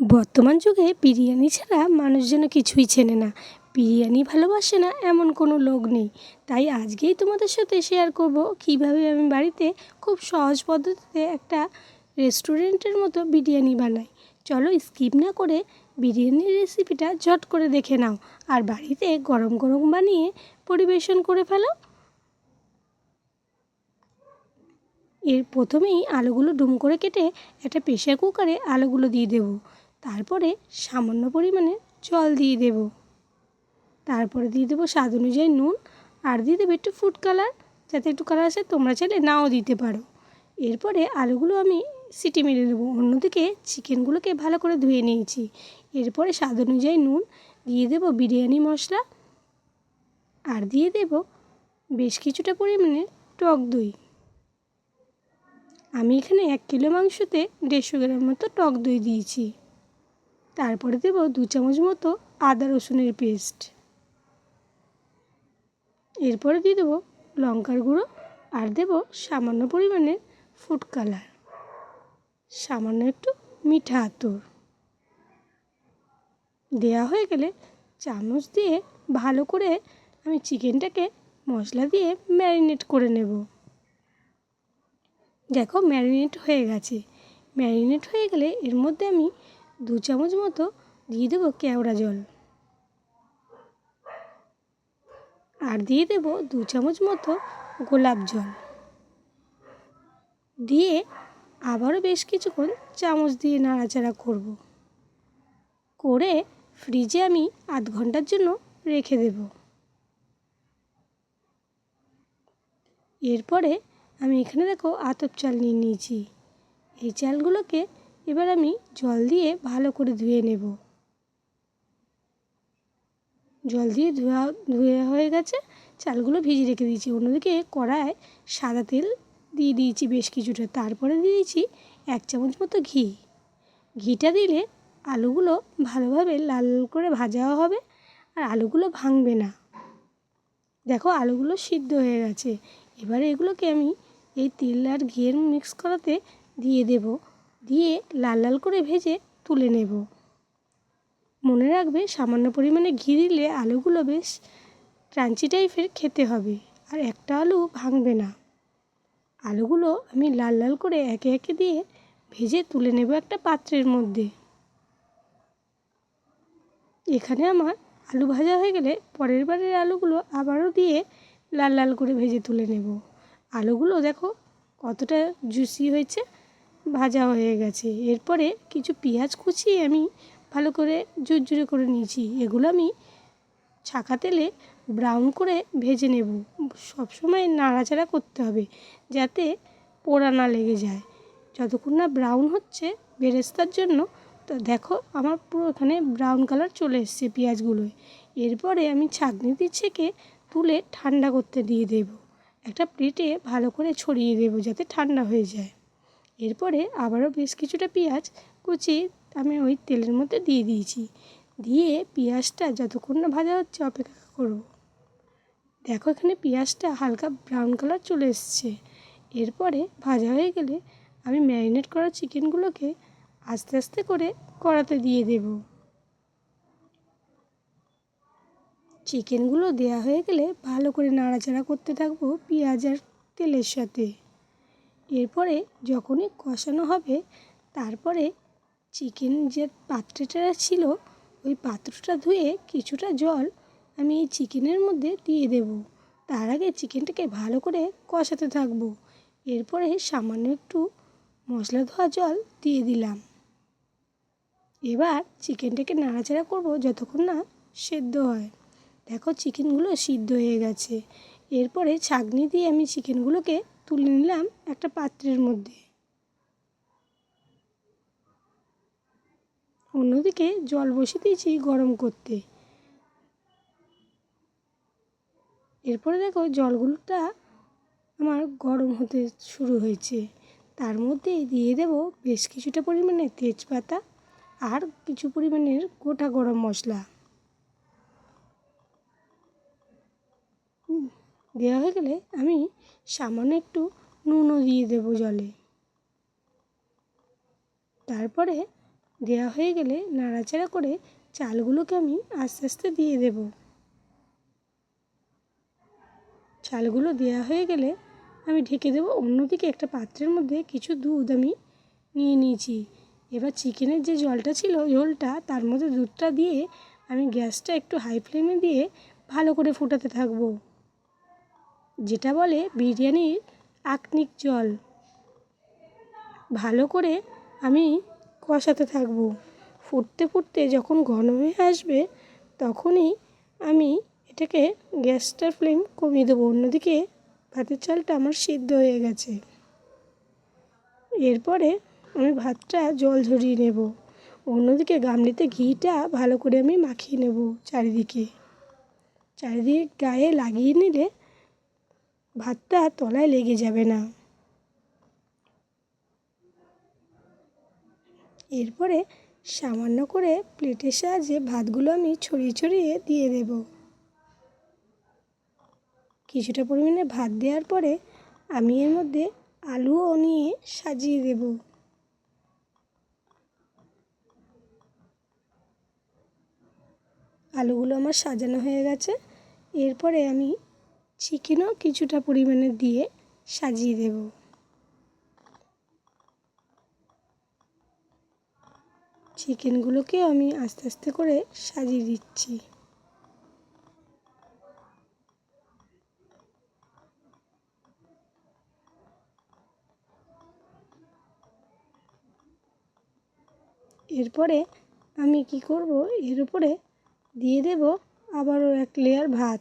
বর্তমান যুগে বিরিয়ানি ছাড়া মানুষ যেন কিছুই চেনে না। বিরিয়ানি ভালোবাসে না এমন কোনো লোক নেই। তাই আজকেই তোমাদের সাথে শেয়ার করব কীভাবে আমি বাড়িতে খুব সহজ পদ্ধতিতে একটা রেস্টুরেন্টের মতো বিরিয়ানি বানাই। চলো স্কিপ না করে বিরিয়ানির রেসিপিটা ঝট করে দেখে নাও। আর বাড়িতে গরম গরম বানিয়ে পরিবেশন করে ফেলো। এর প্রথমেই আলুগুলো ডুম করে কেটে একটা প্রেশার কুকারে আলুগুলো দিয়ে দেবো। তারপরে সামান্য পরিমাণে জল দিয়ে দেব। তারপরে দিয়ে দেবো স্বাদ অনুযায়ী নুন আর দিয়ে দেবো একটু ফুড কালার যাতে একটু কালার আসে, তোমরা চাইলে নাও দিতে পারো। এরপরে আলুগুলো আমি সিটি মেরে নেব। অন্যদিকে চিকেনগুলোকে ভালো করে ধুয়ে নিয়েছি। এরপরে স্বাদ অনুযায়ী নুন, দিয়ে দেবো বিরিয়ানি মশলা আর দিয়ে দেব বেশ কিছুটা পরিমাণে টক দই। আমি এখানে এক কিলো মাংসতে দেড়শো গ্রাম মতো টক দই দিয়েছি। তারপরে দেব দু চামচ মতো আদা রসুনের পেস্ট। এরপরে দিয়ে দেবো লঙ্কার গুঁড়ো আর দেব সামান্য পরিমাণে ফুড কালার সামান্য একটু মিঠা আতর। দেওয়া হয়ে গেলে চামচ দিয়ে ভালো করে আমি চিকেনটাকে মশলা দিয়ে ম্যারিনেট করে নেব। দেখো ম্যারিনেট হয়ে গেছে। ম্যারিনেট হয়ে গেলে এর মধ্যে আমি দু চামচ মতো দিয়ে দেবো কেওড়া জল। আর দিয়ে দেব দু চামচ মতো গোলাপ জল। দিয়ে আবারও বেশ কিছুক্ষণ চামচ দিয়ে নাড়াচাড়া করব। করে ফ্রিজে আমি আধ ঘণ্টার জন্য রেখে দেব। এরপরে আমি এখানে দেখো আতপ চাল নিয়ে নিয়েছি। এই চালগুলোকে এবার আমি জল দিয়ে ভালো করে ধুয়ে নেব। জল দিয়ে ধোয়া, ধুয়ে হয়ে গেছে, চালগুলো ভিজিয়ে রেখে দিয়েছি। অন্যদিকে কড়ায় সাদা তেল দিয়ে দিয়েছি বেশ কিছুটা। তারপরে দিয়েছি এক চামচ মতো ঘি। ঘিটা দিলে আলুগুলো ভালোভাবে লাল লাল করে ভাজাও হবে আর আলুগুলো ভাঙবে না। দেখো, আলুগুলো সিদ্ধ হয়ে গেছে। এবারে এগুলোকে আমি এই তেল আর ঘিয়ের মিক্স করাতে দিয়ে দেব। দিয়ে লাল লাল করে ভেজে তুলে নেব। মনে রাখবে, সামান্য পরিমাণে ঘি দিলে আলুগুলো বেশ ক্রাঞ্চি টাইপের খেতে হবে আর একটা আলু ভাঙবে না। আলুগুলো আমি লাল লাল করে একে একে দিয়ে ভেজে তুলে নেব একটা পাত্রের মধ্যে। এখানে আমার আলু ভাজা হয়ে গেলে পরের বারের আলুগুলো আবারও দিয়ে লাল লাল করে ভেজে তুলে নেব। আলুগুলো দেখো কতটা জুসি হয়েছে ভাজা হয়ে গেছে। এরপরে কিছু পেঁয়াজ কুচিয়ে আমি ভালো করে ঝুরঝুরে করে নিয়েছি। এগুলো আমি ছাকা তেলে ব্রাউন করে ভেজে নেব। সবসময় নাড়াচাড়া করতে হবে যাতে পোড়া না লেগে যায়। যতক্ষণ না ব্রাউন হচ্ছে বেরেস্তার জন্য, তো দেখো আমার পুরো এখানে ব্রাউন কালার চলে এসছে পেঁয়াজগুলোয় এরপরে আমি ছাঁকনিতে ছেঁকে তুলে ঠান্ডা করতে দিয়ে দেব। একটা প্লেটে ভালো করে ছড়িয়ে দেবো যাতে ঠান্ডা হয়ে যায়। এরপরে আবারও বেশ কিছুটা পেঁয়াজ কুচি আমি ওই তেলের মধ্যে দিয়ে দিয়েছি। দিয়ে পেঁয়াজটা যতক্ষণ না ভাজা হচ্ছে অপেক্ষা করব। দেখো এখানে পেঁয়াজটা হালকা ব্রাউন কালার চলে এসছে। এরপরে ভাজা হয়ে গেলে আমি ম্যারিনেট করা চিকেনগুলোকে আস্তে আস্তে করে কড়াতে দিয়ে দেব। চিকেনগুলো দেয়া হয়ে গেলে ভালো করে নাড়াচাড়া করতে থাকব পেঁয়াজ আর তেলের সাথে। এরপরে যখনই কষানো হবে, তারপরে চিকেন যে পাত্রটা ছিল, ওই পাত্রটা ধুয়ে কিছুটা জল আমি এই চিকেনের মধ্যে দিয়ে দেব। তার আগে চিকেনটাকে ভালো করে কষাতে থাকব। এরপরে সামান্য একটু মশলা ধোয়া জল দিয়ে দিলাম। এবার চিকেনটাকে নাড়াচাড়া করব যতক্ষণ না সেদ্ধ হয়। দেখো চিকেনগুলো সিদ্ধ হয়ে গেছে। এরপরে ছাগনি দিয়ে আমি চিকেনগুলোকে তুলে নিলাম একটা পাত্রের মধ্যে। অন্যদিকে জল বসিয়ে দিয়েছি গরম করতে। এরপরে দেখো জলগুলোটা আমার গরম হতে শুরু হয়েছে। তার মধ্যে দিয়ে দেব বেশ কিছুটা পরিমাণে তেজপাতা আর কিছু পরিমাণের গোটা গরম মশলা। দেওয়া হয়ে গেলে আমি সামান্য একটু নুনও দিয়ে দেব জলে। তারপরে দেওয়া হয়ে গেলে নাড়াচাড়া করে চালগুলোকে আমি আস্তে আস্তে দিয়ে দেব। চালগুলো দেওয়া হয়ে গেলে আমি ঢেকে দেবো অন্যদিকে একটা পাত্রের মধ্যে কিছু দুধ আমি নিয়ে নিয়েছি। এবার চিকেনের যে জলটা ছিল, ঝোলটা, তার মধ্যে দুধটা দিয়ে আমি গ্যাসটা একটু হাই ফ্লেমে দিয়ে ভালো করে ফোটাতে থাকব। যেটা বলে বিরিয়ানির আকনিক জল। ভালো করে আমি কষাতে থাকব। ফুটতে ফুটতে যখন ঘন হয়ে আসবে, তখনই আমি এটাকে গ্যাসটার ফ্লেম কমিয়ে দেবো। অন্যদিকে ভাতের চালটা আমার সিদ্ধ হয়ে গেছে। এরপরে আমি ভাতটা জল ঝরিয়ে নেব। অন্যদিকে গামলিতে ঘিটা ভালো করে আমি মাখিয়ে নেব চারিদিকে। চারিদিকে গায়ে লাগিয়ে নিলে ভাতটা তলায় লেগে যাবে না। এরপরে সামান্য করে প্লেটের সাহায্যে ভাতগুলো আমি ছড়িয়ে ছড়িয়ে দিয়ে দেব। কিছুটা পরিমাণে ভাত দেওয়ার পরে আমি এর মধ্যে আলুও নিয়ে সাজিয়ে দেব। আলুগুলো আমার সাজানো হয়ে গেছে। এরপরে আমি চিকেনও কিছুটা পরিমাণে দিয়ে সাজিয়ে দেব। চিকেনগুলোকেও আমি আস্তে আস্তে করে সাজিয়ে দিচ্ছি। এরপরে আমি কি করব? এর উপরে দিয়ে দেব আবারও এক লেয়ার ভাত।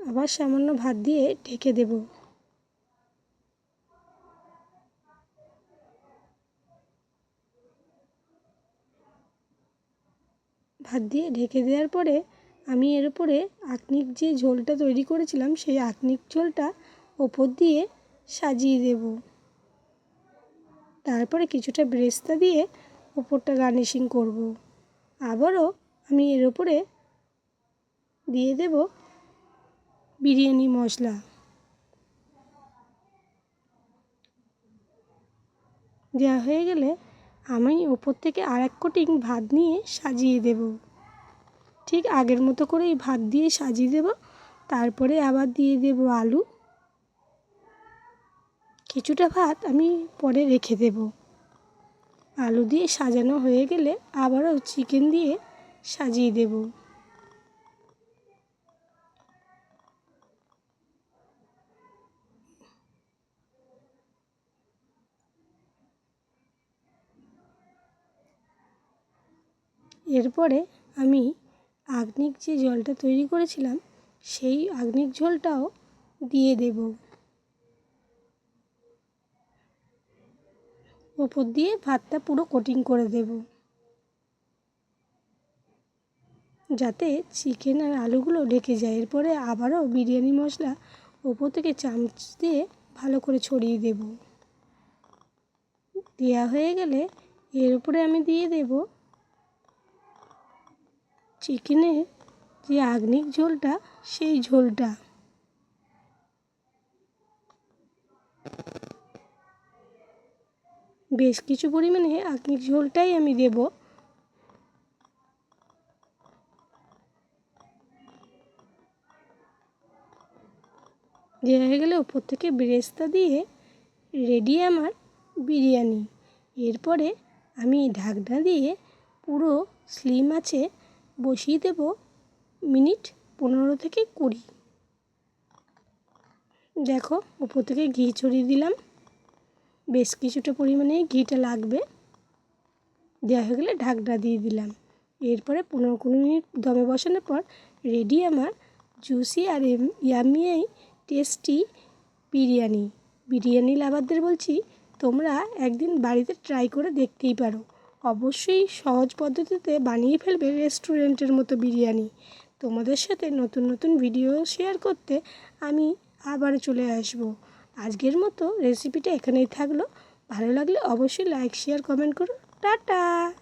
আবার সামান্য ভাত দিয়ে ঢেকে দেব ভাত দিয়ে ঢেকে দেওয়ার পরে আমি এর উপরে আকনিক যে ঝোলটা তৈরি করেছিলাম, সেই আকনিক ঝোলটা ওপর দিয়ে সাজিয়ে দেব তারপরে কিছুটা ব্রেস্তা দিয়ে ওপরটা গার্নিশিং করব। আবারও আমি এর উপরে দিয়ে দেব বিরিয়ানি, মশলা। দেওয়া হয়ে গেলে আমি ওপর থেকে আর এক কোটিং ভাত নিয়ে সাজিয়ে দেব। ঠিক আগের মতো করেই ভাত দিয়ে সাজিয়ে দেব। তারপরে আবার দিয়ে দেব আলু। কিছুটা ভাত আমি পরে রেখে দেব। আলু দিয়ে সাজানো হয়ে গেলে আবারও চিকেন দিয়ে সাজিয়ে দেব। এরপরে আমি আগনিক যে জলটা তৈরি করেছিলাম, সেই আগনিক ঝোলটাও দিয়ে দেব। ওপর দিয়ে ভাতটা পুরো কোটিং করে দেব। যাতে চিকেন আর আলুগুলো ঢেকে যায়। এরপরে আবারও বিরিয়ানি মশলা ওপর থেকে চামচ দিয়ে ভালো করে ছড়িয়ে দেব। দেওয়া হয়ে গেলে এর উপরে আমি দিয়ে দেব চিকেনের যে আগনিক ঝোলটা, সেই ঝোলটা। বেশ কিছু পরিমাণে আগনিক ঝোলটাই আমি দেব। দেওয়া হয়ে গেলে ওপর থেকে বেরেস্তা দিয়ে রেডি আমার বিরিয়ানি। এরপরে আমি ঢাকনা দিয়ে পুরো স্লিম আছে বসিয়ে দেব মিনিট পনেরো থেকে কুড়ি। দেখো, উপর থেকে ঘি ছড়িয়ে দিলাম। বেশ কিছুটা পরিমাণে ঘিটা লাগবে। দেওয়া হয়ে গেলে ঢাকনা দিয়ে দিলাম। এরপরে পনেরো কুড়ি মিনিট দমে বসানোর পর রেডি আমার জুসি আর ইয়ামি টেস্টি বিরিয়ানি। বিরিয়ানি লাভারদের বলছি, তোমরা একদিন বাড়িতে ট্রাই করে দেখতেই পারো। অবশ্যই সহজ পদ্ধতিতে বানিয়ে ফেলবে রেস্টুরেন্টের মতো বিরিয়ানি। তোমাদের সাথে নতুন নতুন ভিডিও শেয়ার করতে আমি আবার চলে আসব। আজকের মতো রেসিপিটা এখানেই থাকল। ভালো লাগলে অবশ্যই লাইক, শেয়ার, কমেন্ট করো। টাটা!